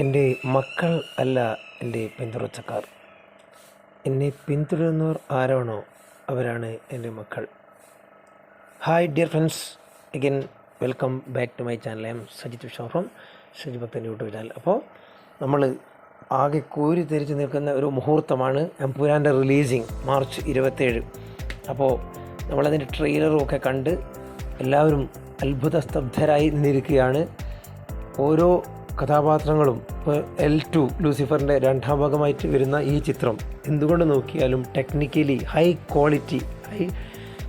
എന്റെ മക്കൾ അല്ല എന്റെ പിന്തുടർച്ചക്കാർ. എന്നെ പിന്തുടരുന്നവർ ആരാണോ അവരാണ് എന്റെ മക്കൾ. Hi dear friends again welcome back to my channel I am Sajith Vishwa from Saji Bhakthan YouTube channel അപ്പോൾ നമ്മൾ ആകെ കോരി തിരിച്ച് നിൽക്കുന്ന ഒരു മുഹൂർത്തമാണ് എംപുരാന്റെ റിലീസിങ് മാർച്ച് ഇരുപത്തേഴ് അപ്പോൾ നമ്മളതിന്റെ ട്രെയിലറും ഒക്കെ കണ്ട് എല്ലാവരും അത്ഭുത സ്തബ്ധരായി നിന്നിരിക്കുകയാണ്. ഓരോ കഥാപാത്രങ്ങളും എൽ ടു ലൂസിഫറിന്റെ രണ്ടാം ഭാഗമായിട്ട് വരുന്ന ഈ ചിത്രം. എന്തുകൊണ്ട് നോക്കിയാലും technically high quality high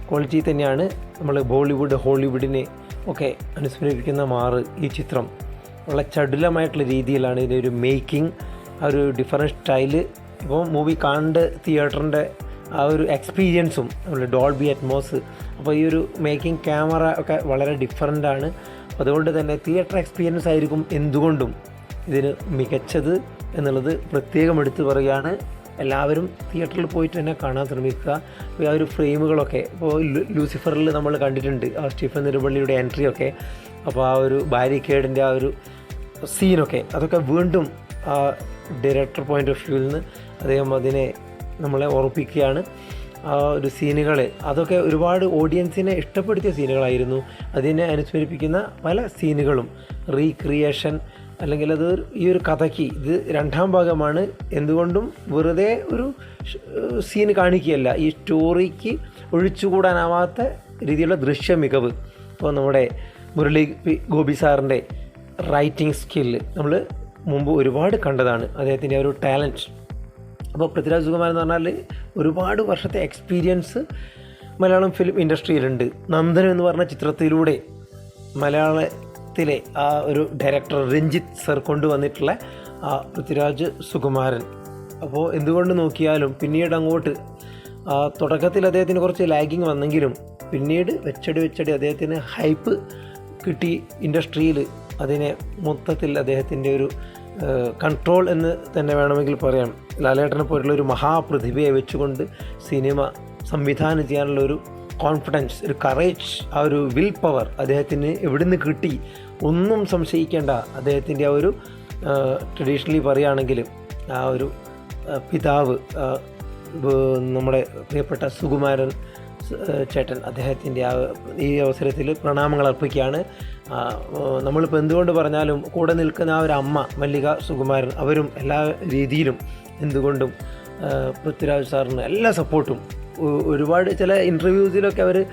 quality തന്നെയാണ് നമ്മൾ ബോളിവുഡ് ഹോളിവുഡിനെ ഒക്കെ അനുസ്മരിപ്പിക്കുന്ന മാറ് ഈ ചിത്രം. വളരെ ചടുലമായിട്ടുള്ള രീതിയിലാണ് ഇതിന്റെ ഒരു മേക്കിംഗ് ആ ഒരു ഡിഫറെന്റ് സ്റ്റൈൽ ഇപ്പോൾ മൂവി കാണേണ്ട തിയേറ്ററിന്റെ ആ ഒരു എക്സ്പീരിയൻസും നമ്മൾ ഡോൾബി അറ്റ്മോസ് അപ്പോൾ ഈ ഒരു മേക്കിംഗ് ക്യാമറ ഒക്കെ വളരെ ഡിഫറന്റ് ആണ്. അതുകൊണ്ട് തന്നെ തിയേറ്റർ എക്സ്പീരിയൻസ് ആയിരിക്കും എന്തുകൊണ്ടും ഇതിന് മികച്ചത് എന്നുള്ളത് പ്രത്യേകം എടുത്തു പറയുകയാണ്. എല്ലാവരും തിയേറ്ററിൽ പോയിട്ട് തന്നെ കാണാൻ ശ്രമിക്കുക. ആ ഒരു ഫ്രെയിമുകളൊക്കെ ഇപ്പോൾ ലൂസിഫറിൽ നമ്മൾ കണ്ടിട്ടുണ്ട് ആ സ്റ്റീഫൻ നിരുപള്ളിയുടെ എൻട്രി ഒക്കെ അപ്പോൾ ആ ഒരു ബാരിക്കേഡിന്റെ ആ ഒരു സീനൊക്കെ അതൊക്കെ വീണ്ടും ആ ഡയറക്ടർ പോയിന്റ് ഓഫ് വ്യൂവിൽ നിന്ന് അദ്ദേഹം അതിനെ നമ്മളെ ഓർപ്പിക്കുകയാണ് ആ ഒരു സീനുകൾ അതൊക്കെ ഒരുപാട് ഓഡിയൻസിനെ ഇഷ്ടപ്പെടുത്തിയ സീനുകളായിരുന്നു. അതിനെ അനുസ്മരിപ്പിക്കുന്ന പല സീനുകളും. റീക്രിയേഷൻ അല്ലെങ്കിൽ അത് ഈ ഒരു കഥയ്ക്ക് ഇത് രണ്ടാം ഭാഗമാണ്. എന്തുകൊണ്ടും വെറുതെ ഒരു സീൻ കാണിക്കുകയല്ല. ഈ സ്റ്റോറിക്ക് ഒഴിച്ചുകൂടാനാവാത്ത രീതിയിലുള്ള ദൃശ്യ മികവ്. ഇപ്പോൾ നമ്മുടെ മുരളി ഗോപി സാറിന്റെ റൈറ്റിംഗ് സ്കില്ല് നമ്മൾ മുമ്പ് ഒരുപാട് കണ്ടതാണ്. അദ്ദേഹത്തിന്റെ ഒരു ടാലന്റ് അപ്പോൾ പൃഥ്വിരാജ് സുകുമാരൻ എന്ന് പറഞ്ഞാൽ ഒരുപാട് വർഷത്തെ എക്സ്പീരിയൻസ് മലയാളം ഫിലിം ഇൻഡസ്ട്രിയിലുണ്ട് നന്ദനം എന്ന് പറഞ്ഞ ചിത്രത്തിലൂടെ മലയാളത്തിലെ ആ ഒരു ഡയറക്ടർ രഞ്ജിത്ത് സർ കൊണ്ടുവന്നിട്ടുള്ള ആ പൃഥ്വിരാജ് സുകുമാരൻ. അപ്പോൾ എന്തുകൊണ്ട് നോക്കിയാലും പിന്നീട് അങ്ങോട്ട് തുടക്കത്തിൽ അദ്ദേഹത്തിന് കുറച്ച് ലാഗിങ് വന്നെങ്കിലും പിന്നീട് വെച്ചടി വെച്ചടി അദ്ദേഹത്തിന് ഹൈപ്പ് കിട്ടി ഇൻഡസ്ട്രിയിൽ അതിനെ മൊത്തത്തിൽ അദ്ദേഹത്തിന്റെ ഒരു കൺട്രോൾ എന്ന് തന്നെ വേണമെങ്കിൽ പറയാം. ലാലേട്ടനെ പോലുള്ള ഒരു മഹാപ്രതിഭയെ വെച്ചുകൊണ്ട് സിനിമ സംവിധാനം ചെയ്യാനുള്ള ഒരു കോൺഫിഡൻസ് ഒരു കറേജ് ആ ഒരു വിൽ പവർ അദ്ദേഹത്തിന് എവിടുന്ന് കിട്ടി? ഒന്നും സംശയിക്കേണ്ട. അദ്ദേഹത്തിന്റെ ആ ഒരു ട്രഡീഷണലി പറയുകയാണെങ്കിൽ ആ ഒരു പിതാവ് നമ്മുടെ പ്രിയപ്പെട്ട സുകുമാരൻ ചേട്ടൻ അദ്ദേഹത്തിന്റെ ആ ഈ അവസരത്തിൽ പ്രണാമങ്ങൾ അർപ്പിക്കുകയാണ്. നമ്മളിപ്പോൾ എന്തുകൊണ്ട് പറഞ്ഞാലും കൂടെ നിൽക്കുന്ന ആ ഒരു അമ്മ മല്ലിക സുകുമാരൻ അവരും എല്ലാ രീതിയിലും എന്തുകൊണ്ടും പൃഥ്വിരാജ് സാറിന് എല്ലാ സപ്പോർട്ടും ഒരുപാട് ചില ഇന്റർവ്യൂസിലൊക്കെ അവർ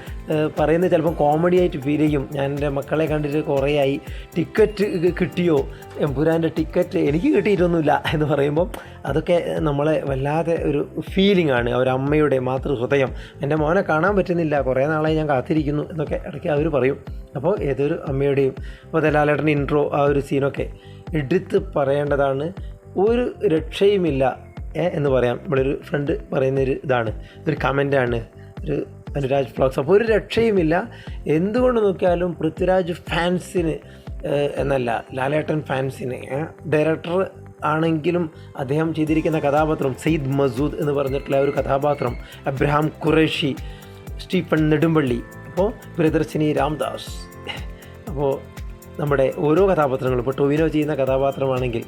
പറയുന്നത് ചിലപ്പം കോമഡി ആയിട്ട് ഫീൽ ചെയ്യും. ഞാൻ എന്റെ മക്കളെ കണ്ടിട്ട് കുറേ ആയി ടിക്കറ്റ് കിട്ടിയോ? എംപുരാന്റെ ടിക്കറ്റ് എനിക്ക് കിട്ടിയിട്ടൊന്നുമില്ല എന്ന് പറയുമ്പം അതൊക്കെ നമ്മളെ വല്ലാതെ ഒരു ഫീലിംഗ് ആണ്. അവർ അമ്മയുടെ മാത്രം മാതൃഹൃദയം. എന്റെ മോനെ കാണാൻ പറ്റുന്നില്ല. കുറേ നാളായി ഞാൻ കാത്തിരിക്കുന്നു എന്നൊക്കെ ഇടയ്ക്ക് അവർ പറയും. അപ്പോൾ ഏതൊരു അമ്മയുടെയും അപ്പോൾ ദലാലേട്ടന്റെ ഇൻട്രോ ആ ഒരു സീനൊക്കെ എടുത്ത് പറയേണ്ടതാണ്. ഒരു രക്ഷയുമില്ല. ഏ എന്ന് പറയാം. നമ്മളൊരു ഫ്രണ്ട് പറയുന്നൊരു ഇതാണ്. ഒരു കമന്റാണ് ഒരു അനുരാജ് ഫ്ലോക്സ് അപ്പോൾ ഒരു രക്ഷയുമില്ല. എന്തുകൊണ്ട് നോക്കിയാലും പൃഥ്വിരാജ് ഫാൻസിന് എന്നല്ല ലാലേട്ടൻ ഫാൻസിന് ഡയറക്ടർ ആണെങ്കിലും അദ്ദേഹം ചെയ്തിരിക്കുന്ന കഥാപാത്രം സെയ്ദ് മസൂദ് എന്ന് പറഞ്ഞിട്ടുള്ള ഒരു കഥാപാത്രം അബ്രഹാം ഖുറേഷി സ്റ്റീഫൻ നെടുമ്പള്ളി അപ്പോൾ പ്രിയദർശിനി രാംദാസ്. അപ്പോൾ നമ്മുടെ ഓരോ കഥാപാത്രങ്ങളും ഇപ്പോൾ ടൊവിനോ ചെയ്യുന്ന കഥാപാത്രമാണെങ്കിൽ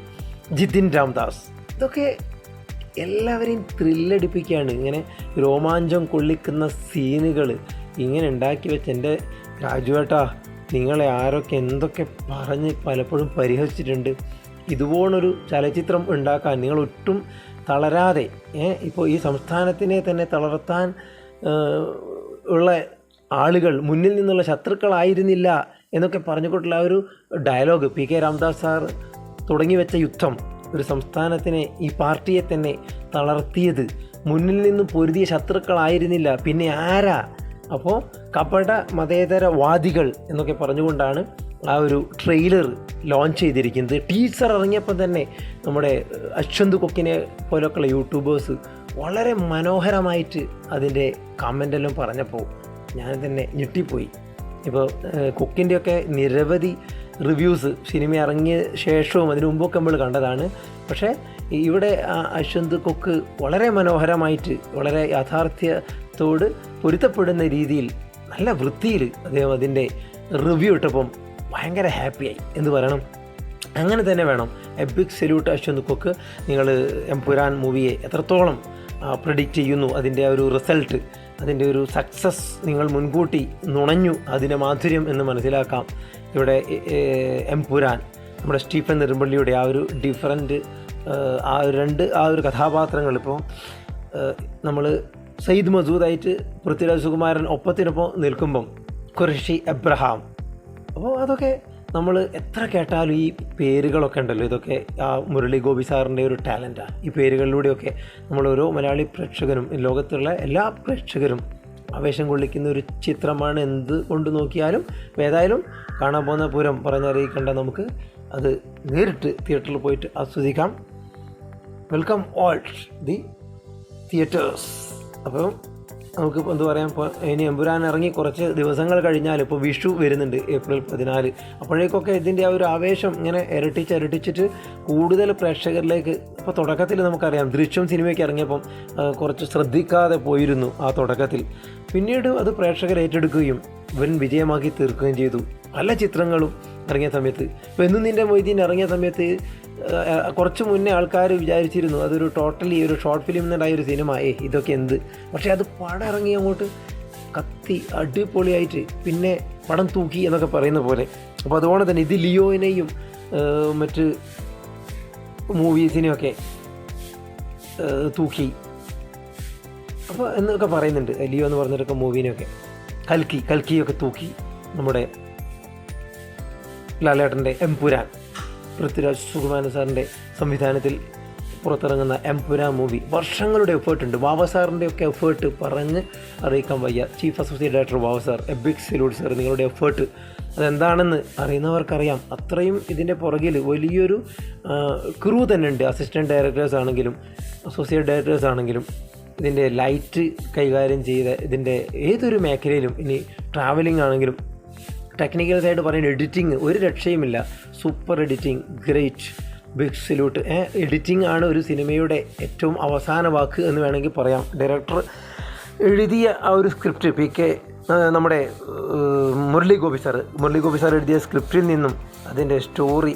ജിതിൻ രാംദാസ്. ഇതൊക്കെ എല്ലാവരെയും ത്രില്ലടിപ്പിക്കുകയാണ് ഇങ്ങനെ രോമാഞ്ചം കൊള്ളിക്കുന്ന സീനുകൾ ഇങ്ങനെ ഉണ്ടാക്കി വെച്ച് എന്റെ രാജുവേട്ടാ നിങ്ങളെ ആരൊക്കെ എന്തൊക്കെ പറഞ്ഞ് പലപ്പോഴും പരിഹസിച്ചിട്ടുണ്ട്. ഇതുപോലൊരു ചലച്ചിത്രം ഉണ്ടാക്കാൻ നിങ്ങൾ ഒട്ടും തളരാതെ ഇപ്പോൾ ഈ സംസ്ഥാനത്തിനെ തന്നെ തളർത്താൻ ഉള്ള ആളുകൾ മുന്നിൽ നിന്നുള്ള ശത്രുക്കളായിരുന്നില്ല എന്നൊക്കെ പറഞ്ഞുകൊണ്ടുള്ള ഒരു dialogue P K Ramdas sir തുടങ്ങി വെച്ച യുദ്ധം. ഒരു സംസ്ഥാനത്തിനെ ഈ പാർട്ടിയെ തന്നെ തളർത്തിയത്. മുന്നിൽ നിന്ന് പൊരുതിയ ശത്രുക്കളായിരുന്നില്ല. പിന്നെ ആരാ? അപ്പോൾ കപട മതേതരവാദികൾ എന്നൊക്കെ പറഞ്ഞുകൊണ്ടാണ് ആ ഒരു ട്രെയിലർ ലോഞ്ച് ചെയ്തിരിക്കുന്നത്. ടീച്ചർ ഇറങ്ങിയപ്പോൾ തന്നെ നമ്മുടെ അശ്വന്ത് കൊക്കിനെ പോലൊക്കെയുള്ള യൂട്യൂബേഴ്സ് വളരെ മനോഹരമായിട്ട് അതിന്റെ കമന്റെല്ലാം പറഞ്ഞപ്പോൾ ഞാൻ തന്നെ ഞെട്ടിപ്പോയി. ഇപ്പോൾ കുക്കിന്റെയൊക്കെ നിരവധി റിവ്യൂസ് സിനിമ ഇറങ്ങിയ ശേഷവും അതിനു മുമ്പൊക്കെ നമ്മൾ കണ്ടതാണ്. പക്ഷേ ഇവിടെ അശ്വന്ത് കൊക്ക് വളരെ മനോഹരമായിട്ട് വളരെ യാഥാർത്ഥ്യത്തോട് പൊരുത്തപ്പെടുന്ന രീതിയിൽ നല്ല വൃത്തിയിൽ അദ്ദേഹം അതിന്റെ റിവ്യൂ ഇട്ടപ്പം ഭയങ്കര ഹാപ്പിയായി എന്ന് പറയണം. അങ്ങനെ തന്നെ വേണം. എ ബിഗ് സല്യൂട്ട് അശ്വന്ത് കൊക്ക്. നിങ്ങൾ എംപുരാൻ മൂവിയെ എത്രത്തോളം പ്രഡിക്റ്റ് ചെയ്യുന്നു അതിന്റെ ഒരു റിസൾട്ട് അതിന്റെ ഒരു സക്സസ് നിങ്ങൾ മുൻകൂട്ടി നുണഞ്ഞു അതിന്റെ മാധുര്യം എന്ന് മനസ്സിലാക്കാം. ഇവിടെ എംപുരാൻ നമ്മുടെ സ്റ്റീഫൻ നെടുമ്പള്ളിയുടെ ആ ഒരു ഡിഫറന്റ് ആ ഒരു രണ്ട് ആ ഒരു കഥാപാത്രങ്ങൾ ഇപ്പോൾ നമ്മൾ സയ്യിദ് മസൂദായിട്ട് പൃഥ്വിരാജ് സുകുമാരൻ ഒപ്പത്തിനൊപ്പം നിൽക്കുമ്പം ഖുർഷി എബ്രഹാം അപ്പോൾ അതൊക്കെ നമ്മൾ എത്ര കേട്ടാലും ഈ പേരുകളൊക്കെ ഉണ്ടല്ലോ ഇതൊക്കെ ആ മുരളി ഗോപി സാറിന്റെ ഒരു ടാലന്റാണ് ഈ പേരുകളിലൂടെയൊക്കെ നമ്മൾ ഓരോ മലയാളി പ്രേക്ഷകരും ലോകത്തുള്ള എല്ലാ പ്രേക്ഷകരും ആവേശം കൊള്ളിക്കുന്ന ഒരു ചിത്രമാണ് എന്ത് കൊണ്ട് നോക്കിയാലും ഏതായാലും കാണാൻ പോകുന്ന പൂരം പറഞ്ഞറിയിക്കേണ്ട നമുക്ക് അത് നേരിട്ട് തിയേറ്ററിൽ പോയിട്ട് ആസ്വദിക്കാം. വെൽക്കം ഓൾ ദി തിയേറ്റേഴ്സ് അപ്പം നമുക്ക് എന്ത് പറയാം ഇപ്പോൾ ഇനി എമ്പുരാൻ ഇറങ്ങി കുറച്ച് ദിവസങ്ങൾ കഴിഞ്ഞാൽ ഇപ്പോൾ വിഷു വരുന്നുണ്ട് ഏപ്രിൽ പതിനാല്. അപ്പോഴേക്കൊക്കെ ഇതിന്റെ ആ ഒരു ആവേശം ഇങ്ങനെ ഇരട്ടിച്ച് ഇരട്ടിച്ചിട്ട് കൂടുതൽ പ്രേക്ഷകരിലേക്ക് ഇപ്പോൾ തുടക്കത്തിൽ നമുക്കറിയാം ദൃശ്യം സിനിമയ്ക്ക് ഇറങ്ങിയപ്പം കുറച്ച് ശ്രദ്ധിക്കാതെ പോയിരുന്നു ആ തുടക്കത്തിൽ. പിന്നീട് അത് പ്രേക്ഷകർ ഏറ്റെടുക്കുകയും വൻ വിജയമാക്കി തീർക്കുകയും ചെയ്തു. പല ചിത്രങ്ങളും ഇറങ്ങിയ സമയത്ത്. ഇപ്പോൾ എന്നും നിന്റെ മൊയ്തീൻ ഇറങ്ങിയ സമയത്ത് കുറച്ച് മുന്നേ ആൾക്കാർ വിചാരിച്ചിരുന്നു അതൊരു ടോട്ടലി ഒരു ഷോർട്ട് ഫിലിം എന്നുണ്ടായ ഒരു സിനിമ ഏ ഇതൊക്കെ എന്ത്? പക്ഷേ അത് പടം ഇറങ്ങി അങ്ങോട്ട് കത്തി അടിപൊളിയായിട്ട് പിന്നെ പടം തൂക്കി എന്നൊക്കെ പറയുന്ന പോലെ. അപ്പോൾ അതുപോലെ തന്നെ ഇത് ലിയോയിനെയും മറ്റ് മൂവീസിനെയൊക്കെ തൂക്കി. അപ്പോൾ എന്നൊക്കെ പറയുന്നുണ്ട് ലിയോ എന്ന് പറഞ്ഞിട്ടൊക്കെ മൂവീനെയൊക്കെ. കൽക്കി കൽക്കിയൊക്കെ തൂക്കി നമ്മുടെ ലാലേട്ടന്റെ എംപുരാൻ പൃഥ്വിരാജ് സുകുമാരൻ സാറിന്റെ സംവിധാനത്തിൽ പുറത്തിറങ്ങുന്ന എംപുര മൂവി വർഷങ്ങളുടെ എഫേർട്ട് ഉണ്ട്. ബാബ സാറിന്റെ ഒക്കെ എഫേർട്ട് പറഞ്ഞ് അറിയിക്കാൻ വയ്യ. Chief associate director Baba sir a big salute sir നിങ്ങളുടെ എഫേർട്ട് അതെന്താണെന്ന് അറിയുന്നവർക്കറിയാം. അത്രയും ഇതിന്റെ പുറകിൽ വലിയൊരു ക്രൂ തന്നെ ഉണ്ട്. അസിസ്റ്റന്റ് ഡയറക്ടേഴ്സ് ആണെങ്കിലും അസോസിയേറ്റ് ഡയറക്ടേഴ്സ് ആണെങ്കിലും ഇതിന്റെ ലൈറ്റ് കൈകാര്യം ചെയ്ത ഇതിന്റെ ഏതൊരു മേഖലയിലും ഇനി ട്രാവലിംഗ് ആണെങ്കിലും ടെക്നിക്കൽ സൈഡ് പറയുന്നത് എഡിറ്റിംഗ് ഒരു രക്ഷയുമില്ല. Super editing great big salute editing ആണ് ഒരു സിനിമയുടെ ഏറ്റവും അവസാന വാക്ക് എന്ന് വേണമെങ്കിൽ പറയാം. ഡയറക്ടർ എഴുതിയ ആ ഒരു സ്ക്രിപ്റ്റ് പി കെ നമ്മുടെ മുരളി ഗോപി സാർ മുരളി ഗോപി സാർ എഴുതിയ സ്ക്രിപ്റ്റിൽ നിന്നും അതിന്റെ സ്റ്റോറി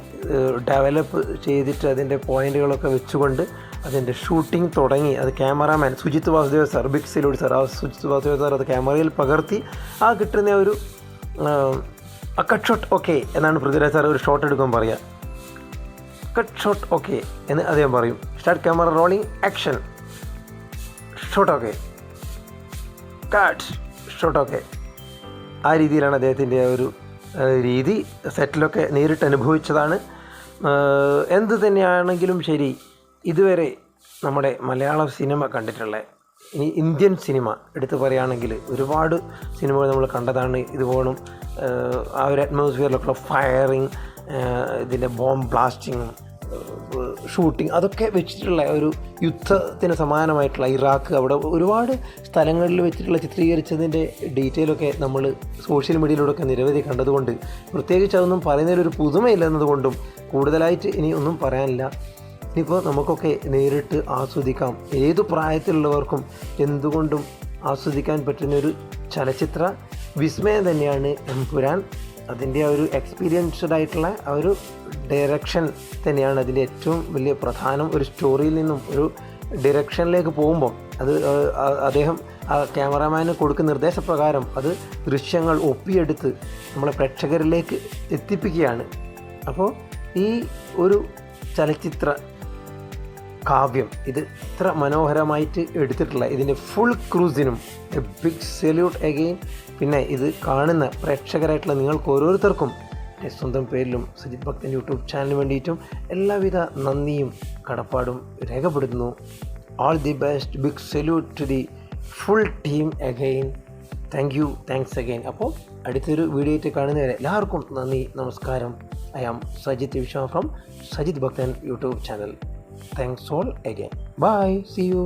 ഡെവലപ്പ് ചെയ്തിട്ട് അതിന്റെ പോയിന്റുകളൊക്കെ വെച്ചുകൊണ്ട് അതിന്റെ ഷൂട്ടിംഗ് തുടങ്ങി. അത് cameraman Sujith Vasudev sir big salute sir ആ സുജിത് വാസുദേവ് സാർ അത് ക്യാമറയിൽ പകർത്തി ആ കിട്ടുന്ന ഒരു കട്ട് ഷോട്ട് ഓക്കെ എന്നാണ് പൃഥ്വിരാജ് സാർ ഒരു ഷോട്ട് എടുക്കാൻ പറയുക കട്ട് ഷോട്ട് ഓക്കെ എന്ന് അദ്ദേഹം പറയും. Start camera rolling action shot okay cut shot okay ആ രീതിയിലാണ് അദ്ദേഹത്തിന്റെ ഒരു രീതി സെറ്റിലൊക്കെ നേരിട്ട് അനുഭവിച്ചതാണ്. എന്ത് തന്നെയാണെങ്കിലും ശരി ഇതുവരെ നമ്മുടെ മലയാള സിനിമ കണ്ടിട്ടുള്ള ഇനി ഇന്ത്യൻ സിനിമ എടുത്തു പറയുകയാണെങ്കിൽ ഒരുപാട് സിനിമകൾ നമ്മൾ കണ്ടതാണ്. ഇതുപോലും ആ ഒരു അറ്റ്മോസ്ഫിയറിലൊക്കെ ഫയറിങ് ഇതിന്റെ ബോംബ് ബ്ലാസ്റ്റിങ് ഷൂട്ടിങ് അതൊക്കെ വെച്ചിട്ടുള്ള ഒരു യുദ്ധത്തിന് സമാനമായിട്ടുള്ള ഇറാഖ് അവിടെ ഒരുപാട് സ്ഥലങ്ങളിൽ വെച്ചിട്ടുള്ള ചിത്രീകരിച്ചതിന്റെ ഡീറ്റെയിലൊക്കെ നമ്മൾ സോഷ്യൽ മീഡിയയിലൂടെയൊക്കെ നിരവധി കണ്ടതുകൊണ്ട് പ്രത്യേകിച്ച് അതൊന്നും പറയുന്നതിലൊരു പുതുമയില്ല പുതുമയില്ലെന്നതുകൊണ്ടും കൂടുതലായിട്ട് ഇനി ഒന്നും പറയാനില്ല. ഇനിയിപ്പോൾ നമുക്കൊക്കെ നേരിട്ട് ആസ്വദിക്കാം. ഏത് പ്രായത്തിലുള്ളവർക്കും എന്തുകൊണ്ടും ആസ്വദിക്കാൻ പറ്റുന്ന ഒരു ചലച്ചിത്ര വിസ്മയം തന്നെയാണ് എംപുരാൻ അതിന്റെ ആ ഒരു എക്സ്പീരിയൻസ്ഡ് ആയിട്ടുള്ള ആ ഒരു ഡയറക്ഷൻ തന്നെയാണ് അതിന്റെ ഏറ്റവും വലിയ പ്രധാനം. ഒരു സ്റ്റോറിയിൽ നിന്നും ഒരു ഡയറക്ഷനിലേക്ക് പോകുമ്പോൾ അത് അദ്ദേഹം ആ ക്യാമറാമാന് കൊടുക്കുന്ന നിർദ്ദേശപ്രകാരം അത് ദൃശ്യങ്ങൾ ഒപ്പിയെടുത്ത് നമ്മളെ പ്രേക്ഷകരിലേക്ക് എത്തിപ്പിക്കുകയാണ്. അപ്പോൾ ഈ ഒരു ചലച്ചിത്ര കാവ്യം. ഇത് ഇത്ര മനോഹരമായിട്ട് എടുത്തിട്ടുള്ള ഇതിന്റെ ഫുൾ ക്രൂസിനും എ ബിഗ് സല്യൂട്ട് അഗെയിൻ പിന്നെ ഇത് കാണുന്ന പ്രേക്ഷകരായിട്ടുള്ള നിങ്ങൾക്ക് ഓരോരുത്തർക്കും എന്റെ സ്വന്തം പേരിലും സജിത് ഭക്തൻ യൂട്യൂബ് ചാനലിന് വേണ്ടിയിട്ടും എല്ലാവിധ നന്ദിയും കടപ്പാടും രേഖപ്പെടുത്തുന്നു. All the best big salute to the full team again thank you thanks again അപ്പോൾ അടുത്തൊരു വീഡിയോ ആയിട്ട് കാണുന്നവരെ എല്ലാവർക്കും നന്ദി നമസ്കാരം. I am Sajith Vishwa from Sajith Bhakthan YouTube channel. Thanks all again bye see you